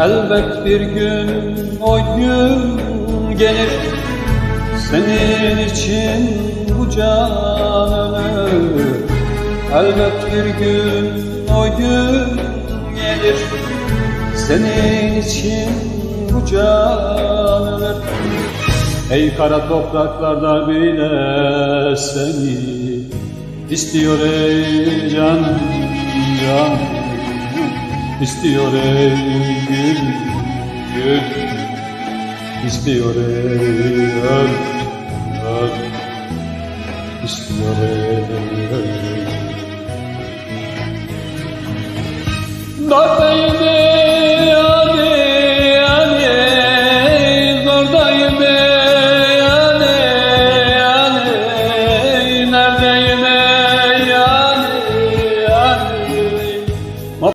Elbet bir gün o gün gelir Senin için bu can ölür Elbet bir gün o gün gelir Senin için bu can ölür Ey kara topraklarda bile seni istiyor ey canım canım İstiyor ey gül gül. İstiyor ey öl öl İstiyor ey Dört ey Zordayım ben